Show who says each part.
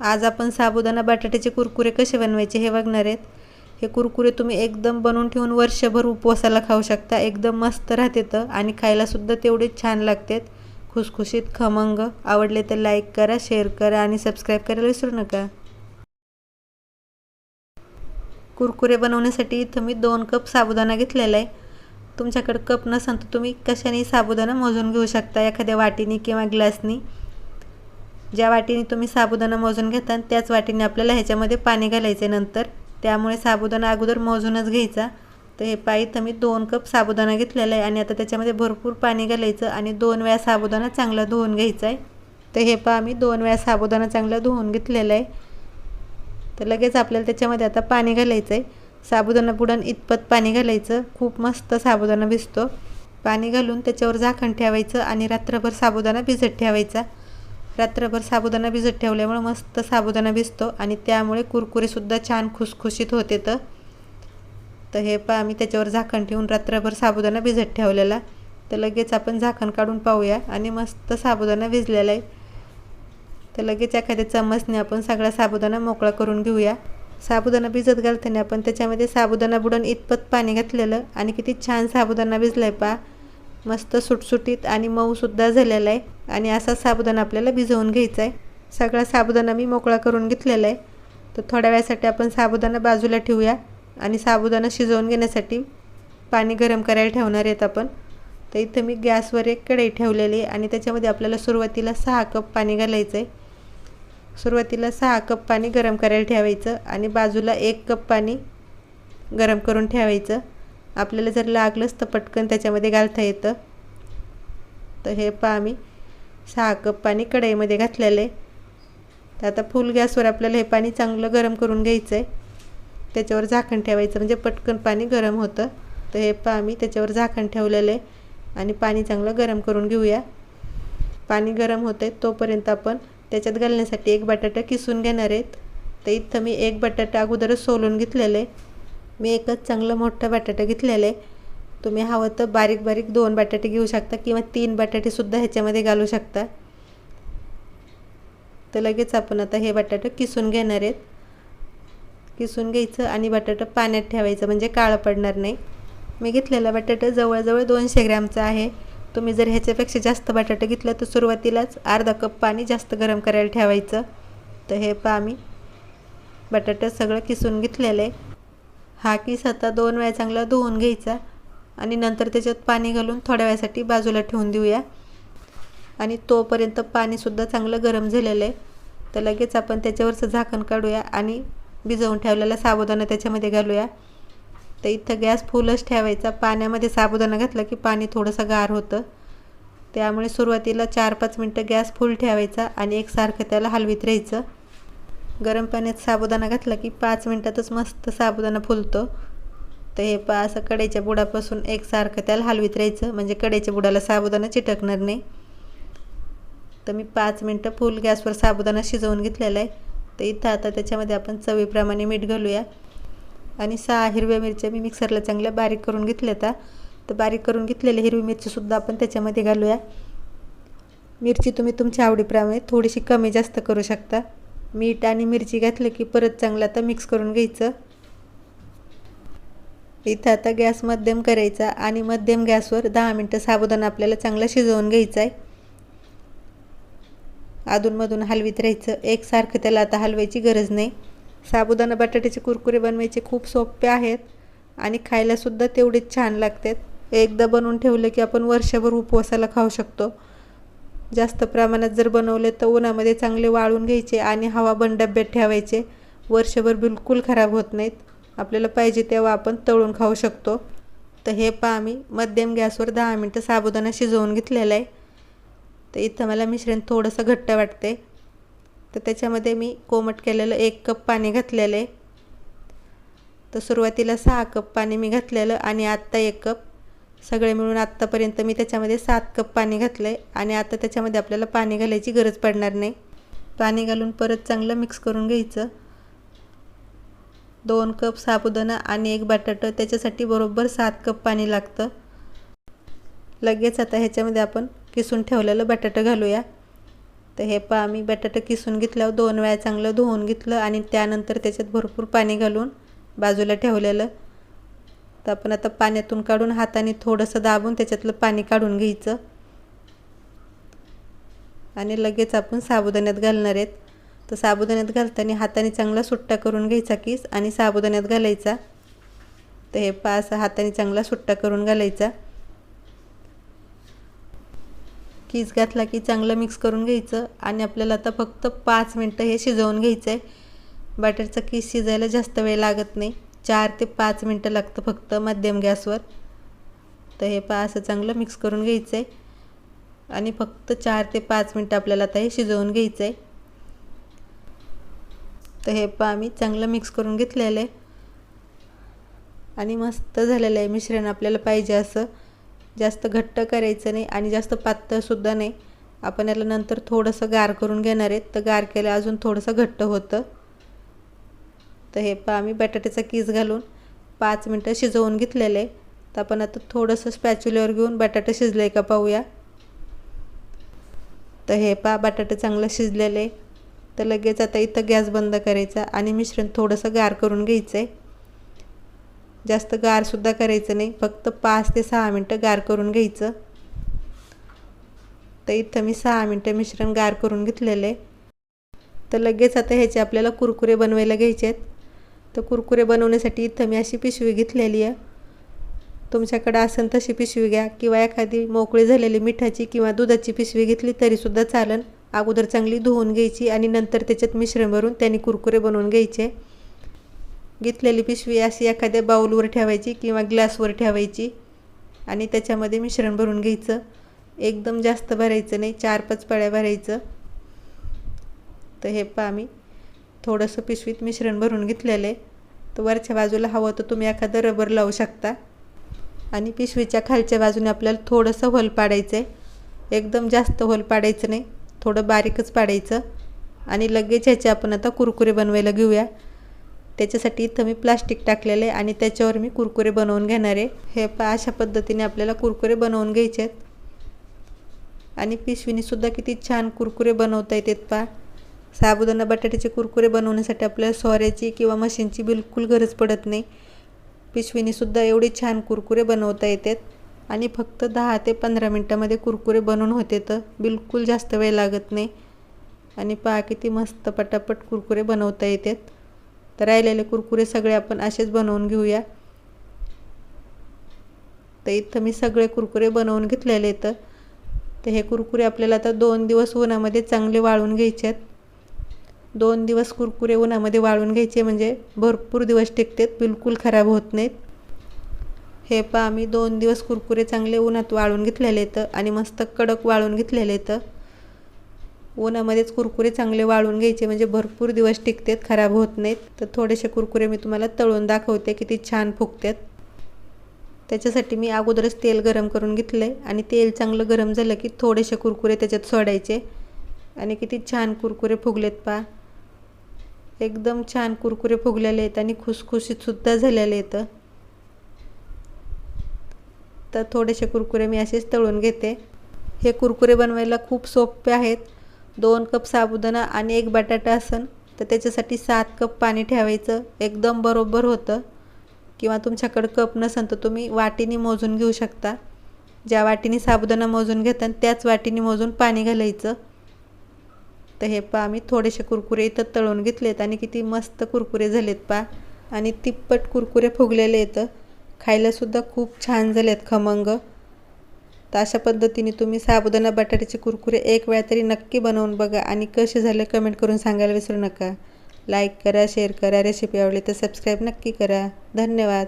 Speaker 1: आज आपण साबुदाणा बटाट्याचे कुरकुरे कसे बनवायचे हे बघणार आहेत. हे कुरकुरे तुम्ही एकदम बनवून ठेवून वर्षभर उपवासाला खाऊ शकता. एकदम मस्त राहते तर आणि खायलासुद्धा तेवढेच छान लागतात खुसखुशीत खमंग. आवडले तर लाईक करा शेअर करा आणि सबस्क्राईब करायला विसरू नका. कुरकुरे बनवण्यासाठी इथं मी दोन कप साबुदाणा घेतलेला आहे. तुमच्याकडे कप नसेल तर तुम्ही कशाने साबुदाणा मोजून घेऊ शकता एखाद्या वाटीने किंवा ग्लासनी ज्या वाटीने तुम्ही साबुदाणा मोजून घेता त्याच वाटीने आपल्याला ह्याच्यामध्ये पाणी घालायचे नंतर. त्यामुळे साबुदाणा अगोदर मोजूनच घ्यायचा. तर हे पाय इथं मी दोन कप साबुदाणा घेतलेला आहे आणि आता त्याच्यामध्ये भरपूर पाणी घालायचं आणि दोन वेळा साबुदाणा चांगला धुवून घ्यायचा आहे तर हे पहा मी दोन वेळा साबुदाणा चांगला धुवून घेतलेला आहे. तर लगेच आपल्याला त्याच्यामध्ये आता पाणी घालायचं आहे साबुदाणा बुडण इतपत पाणी घालायचं. खूप मस्त साबुदाणा भिजतो. पाणी घालून त्याच्यावर झाकण ठेवायचं आणि रात्रभर साबुदाणा भिजत ठेवायचा. रात्रभर साबुदाणा भिजत ठेवल्यामुळे मस्त साबुदाणा भिजतो आणि त्यामुळे कुरकुरेसुद्धा छान खुसखुशीत होते तर. तर हे पहा आम्ही त्याच्यावर झाकण ठेवून रात्रभर साबुदाणा भिजत ठेवलेला. तर लगेच आपण झाकण काढून पाहूया आणि मस्त साबुदाणा भिजलेला आहे. तर लगेच एखाद्या चम्मचने आपण सगळा साबुदाणा मोकळा करून घेऊया. साबुदाणा भिजत घालताना आपण त्याच्यामध्ये साबुदाणा बुडून इतपत पाणी घातलेलं आणि किती छान साबुदाणा भिजला आहे पा मस्त सुटसुटीत आणि मऊसुद्धा झालेला आहे. आणि असा साबुदाणा आपल्याला भिजवून घ्यायचा आहे. सगळा साबुदाणा मी मोकळा करून घेतलेला आहे. तर थोड्या वेळासाठी आपण साबुदाणा बाजूला ठेवूया. आणि साबुदाणा शिजवून घेण्यासाठी पाणी गरम करायला ठेवणार आहेत आपण. तर इथं मी गॅसवर एक कढई ठेवलेली आहे आणि त्याच्यामध्ये आपल्याला सुरुवातीला सहा कप पाणी घालायचं आहे. सुरुवातीला सहा कप पाणी गरम करायला ठेवायचं आणि बाजूला एक कप पाणी गरम करून ठेवायचं. आपल्याला जर लागलंच तर पटकन त्याच्यामध्ये घालता येतं. तर हे पहा मी सहा कप पाणी कढईमध्ये घातलेलं आहे. तर आता फुल गॅसवर आपल्याला हे पाणी चांगलं गरम करून घ्यायचं आहे त्याच्यावर झाकण ठेवायचं म्हणजे पटकन पाणी गरम होतं. तर हे पहा मी त्याच्यावर झाकण ठेवलेलं आहे. आणि पाणी चांगलं गरम करून घेऊया. पाणी गरम होतं आहे तोपर्यंत आपण त्याच्यात घालण्यासाठी एक बटाटा किसून घेणार आहेत. तर इथं मी एक बटाटा अगोदरच सोलून घेतलेलं आहे. मी एकच चांगलं मोठं बटाटा घेतलेलं आहे. तुम्ही हवं तर बारीक बारीक दोन बटाटे घेऊ शकता किंवा तीन बटाटेसुद्धा ह्याच्यामध्ये घालू शकता. तर लगेच आपण आता हे बटाटं किसून घेणार आहेत. किसून घ्यायचं आणि बटाटं पाण्यात ठेवायचं म्हणजे काळं पडणार नाही. मी घेतलेला बटाटा जवळजवळ दोनशे ग्रॅमचा आहे. तुम्ही जर ह्याच्यापेक्षा जास्त बटाटा घेतलं तर सुरुवातीलाच अर्धा कप पाणी जास्त गरम करायला ठेवायचं. तर हे पहा मी बटाटा सगळं किसून घेतलेलं आहे. हा किस आता दोन वेळा चांगला धुवून घ्यायचा आणि नंतर त्याच्यात पाणी घालून थोड्या वेळासाठी बाजूला ठेवून देऊया. आणि तोपर्यंत पाणीसुद्धा चांगलं गरम झालेलं आहे. तर लगेच आपण त्याच्यावरचं झाकण काढूया आणि भिजवून ठेवलेला साबुदाणा त्याच्यामध्ये घालूया. तर इथं गॅस फुलच ठेवायचा. पाण्यामध्ये साबुदाणा घातला की पाणी थोडंसं गार होतं. त्यामुळे सुरुवातीला चार पाच मिनटं गॅस फुल ठेवायचा आणि एकसारखं त्याला हलवीत राहायचं. गरम पाण्यात साबुदाणा घातला की पाच मिनटातच मस्त साबुदाणा फुलतो. तर हे पा असं कडेच्या बुडापासून एकसारखं त्याला हलवीत राहायचं. म्हणजे कडेच्या बुडाला साबुदाणा चिटकणार नाही. तर मी पाच मिनटं फुल गॅसवर साबुदाणा शिजवून घेतलेला आहे. तर इथं आता त्याच्यामध्ये आपण चवीप्रमाणे मीठ घालूया. आणि सहा हिरव्या मिरच्या मी मिक्सरला चांगल्या बारीक करून घेतल्या त्या तर बारीक करून घेतलेल्या हिरवी मिरचीसुद्धा आपण त्याच्यामध्ये घालूया. मिरची तुम्ही तुमच्या आवडीप्रमाणे थोडीशी कमी जास्त करू शकता. मीठ आणि मिरची घातलं की परत चांगलं आता मिक्स करून घ्यायचं. इथं आता गॅस मध्यम करायचा आणि मध्यम गॅसवर दहा मिनटं साबुदाणा आपल्याला चांगला शिजवून घ्यायचा आहे अधूनमधून हलवीत राहायचं. एकसारखं त्याला आता हलवायची गरज नाही. साबुदाणा बटाट्याचे कुरकुरे बनवायचे खूप सोपे आहेत आणि खायलासुद्धा तेवढेच छान लागतात. एकदा बनवून ठेवलं की आपण वर्षभर उपवासाला खाऊ शकतो. जास्त प्रमाणात जर बनवले तर उन्हामध्ये चांगले वाळून घ्यायचे आणि हवा बंद डब्यात ठेवायचे. वर्षभर बिलकुल खराब होत नाहीत. आपल्याला पाहिजे तेव्हा आपण तळून खाऊ शकतो. तर हे पहा आम्ही मध्यम गॅसवर दहा मिनटं साबुदाणा शिजवून घेतलेला आहे. तर इथं मला मिश्रण थोडंसं घट्ट वाटते तर त्याच्यामध्ये मी कोमट केलेलं एक कप पाणी घातलेलं आहे. तर सुरुवातीला सहा कप पाणी मी घातलेलं आणि आत्ता एक कप सगळे मिळून आत्तापर्यंत मी त्याच्यामध्ये सात कप पाणी घातलं आहे आणि आता त्याच्यामध्ये आपल्याला पाणी घालायची गरज पडणार नाही. पाणी घालून परत चांगलं मिक्स करून घ्यायचं. दोन कप साबुदाणा आणि एक बटाटं त्याच्यासाठी बरोबर सात कप पाणी लागतं. लगेच आता ह्याच्यामध्ये आपण किसून ठेवलेलं बटाटं घालूया. तर हे पहा मी बटाटं किसून घेतल्यावर दोन वेळा चांगलं धुवून घेतलं आणि त्यानंतर त्याच्यात भरपूर पाणी घालून बाजूला ठेवलेलं. तर आपण आता पाण्यातून काढून हाताने थोडंसं दाबून त्याच्यातलं पाणी काढून घ्यायचं. आणि लगेच आपण साबुदाण्यात घालणार आहेत. तर साबुदाण्यात घालताना हाताने चांगला सुट्टा करून घ्यायचा कीस आणि साबुदाण्यात घालायचा. तर हे पा असं हाताने चांगला सुट्टा करून घालायचा. कीस घातला की चांगलं मिक्स करून घ्यायचं आणि आपल्याला आता फक्त पाच मिनटं हे शिजवून घ्यायचं आहे बटरचा कीस शिजायला जास्त वेळ लागत नाही. चार ते पाच मिनटं लागतं फक्त मध्यम गॅसवर. तर हे पा असं चांगलं मिक्स करून घ्यायचं आहे आणि फक्त चार ते पाच मिनटं आपल्याला आता हे शिजवून घ्यायचं आहे तर हे पा आम्ही चांगलं मिक्स करून घेतलेलं आहे. आणि मस्त झालेलं आहे मिश्रण आपल्याला पाहिजे असं. जास्त घट्ट करायचं नाही आणि जास्त पातळसुद्धा नाही. आपण याला नंतर थोडंसं गार करून घेणार आहेत. तर गार केलं अजून थोडंसं घट्ट होतं. तर हे पा आम्ही बटाट्याचा कीस घालून पाच मिनटं शिजवून घेतलेलं. आहे तर आपण आता थोडंसं स्पॅच्युल्यावर घेऊन बटाटा शिजलं आहे का पाहूया. तर हे पा बटाटे चांगलं शिजलेले. तर लगेच आता इथं गॅस बंद करायचा आणि मिश्रण थोडंसं गार करून घ्यायचं आहे जास्त गारसुद्धा करायचं नाही फक्त पाच ते सहा मिनटं गार करून घ्यायचं. तर इथं मी सहा मिनटं मिश्रण गार करून घेतलेलं. आहे तर लगेच आता ह्याचे आपल्याला कुरकुरे बनवायला घ्यायचे आहेत तर कुरकुरे बनवण्यासाठी इथं मी अशी पिशवी घेतलेली आहे. तुमच्याकडं असेल तशी पिशवी घ्या किंवा एखादी मोकळी झालेली मिठाची किंवा दुधाची पिशवी घेतली तरीसुद्धा चालेल अगोदर चांगली धुवून घ्यायची आणि नंतर त्याच्यात मिश्रण भरून त्यांनी कुरकुरे बनवून घ्यायचे. घेतलेली पिशवी अशी एखाद्या बाऊलवर ठेवायची किंवा ग्लासवर ठेवायची आणि त्याच्यामध्ये मिश्रण भरून घ्यायचं. एकदम जास्त भरायचं नाही चार पाच पळ्या भरायचं. तर हे पहा मी. थोडंसं पिशवीत मिश्रण भरून घेतलेलं आहे. तर वरच्या बाजूला हवं तर तुम्ही एखादं रबर लावू शकता. आणि पिशवीच्या खालच्या बाजूने आपल्याला थोडंसं होल पाडायचं आहे एकदम जास्त होल पाडायचं नाही. थोडं बारीकच पाडायचं. आणि लगेच ह्याचे आपण आता कुरकुरे बनवायला घेऊया. त्याच्यासाठी इथं मी प्लास्टिक टाकलेलं आहे आणि त्याच्यावर मी कुरकुरे बनवून घेणार आहे. हे पा अशा पद्धतीने आपल्याला कुरकुरे बनवून घ्यायचे आहेत आणि पिशवीनेसुद्धा किती छान कुरकुरे बनवता येतात पा साबुदाणा बटाट्याचे कुरकुरे बनवण्यासाठी आपल्याला सोऱ्याची किंवा मशीनची बिलकुल गरज पडत नाही. पिशवीनेसुद्धा एवढे छान कुरकुरे बनवता येतात. आणि फक्त दहा ते पंधरा मिनटामध्ये कुरकुरे बनवून होते तर बिलकुल जास्त वेळ लागत नाही. आणि पहा किती मस्त पटापट कुरकुरे बनवता येतात. तर राहिलेले कुरकुरे सगळे आपण असेच बनवून घेऊया. तर इथं मी सगळे कुरकुरे बनवून घेतलेले आहेत. तर हे कुरकुरे आपल्याला आता दोन दिवस उन्हामध्ये चांगले वाळून घ्यायचे आहेत. दोन दिवस कुरकुरे उन्हामध्ये वाळून घ्यायचे म्हणजे भरपूर दिवस टिकतात बिलकुल खराब होत नाहीत. हे पहा आम्ही दोन दिवस कुरकुरे चांगले उन्हात वाळून घेतलेले आहेत आणि मस्त कडक वाळून घेतलेले आहेत. उन्हामध्येच कुरकुरे चांगले वाळून घ्यायचे म्हणजे भरपूर दिवस टिकतात खराब होत नाहीत. तर थोडेसे कुरकुरे मी तुम्हाला तळून दाखवते किती छान फुगतात. त्याच्यासाठी मी अगोदरच तेल गरम करून घेतलं आहे आणि तेल चांगलं गरम झालं की थोडेसे कुरकुरे त्याच्यात सोडायचे. आणि किती छान कुरकुरे फुगलेत पा एकदम छान कुरकुरे फुगलेले आहेत आणि खुसखुशीतसुद्धा झालेले आहेत. तर थोडेसे कुरकुरे मी असेच तळून घेते. हे कुरकुरे बनवायला खूप सोपे आहेत. दोन कप साबुदाणा आणि एक बटाटा असन. तर त्याच्यासाठी सात कप पाणी ठेवायचं. एकदम बरोबर होतं. किंवा तुमच्याकडं कप नसन तर तुम्ही वाटीने मोजून घेऊ शकता. ज्या वाटीने साबुदाणा मोजून घेतात त्याच वाटीने मोजून पाणी घालायचं. तर हे पा आम्ही थोडेसे कुरकुरे इथं तळून घेतलेत आणि किती मस्त कुरकुरे झालेत पा आणि तिप्पट कुरकुरे फुगलेले आहेत. खायलासुद्धा खूप छान झालेत खमंग. तर अशा पद्धतीने तुम्ही साबुदाणा बटाट्याचे कुरकुरे एक वेळा तरी नक्की बनवून बघा आणि कसे झाले कमेंट करून सांगायला विसरू नका. लाईक करा शेअर करा रेसिपी आवडली तर सबस्क्राईब नक्की करा. धन्यवाद.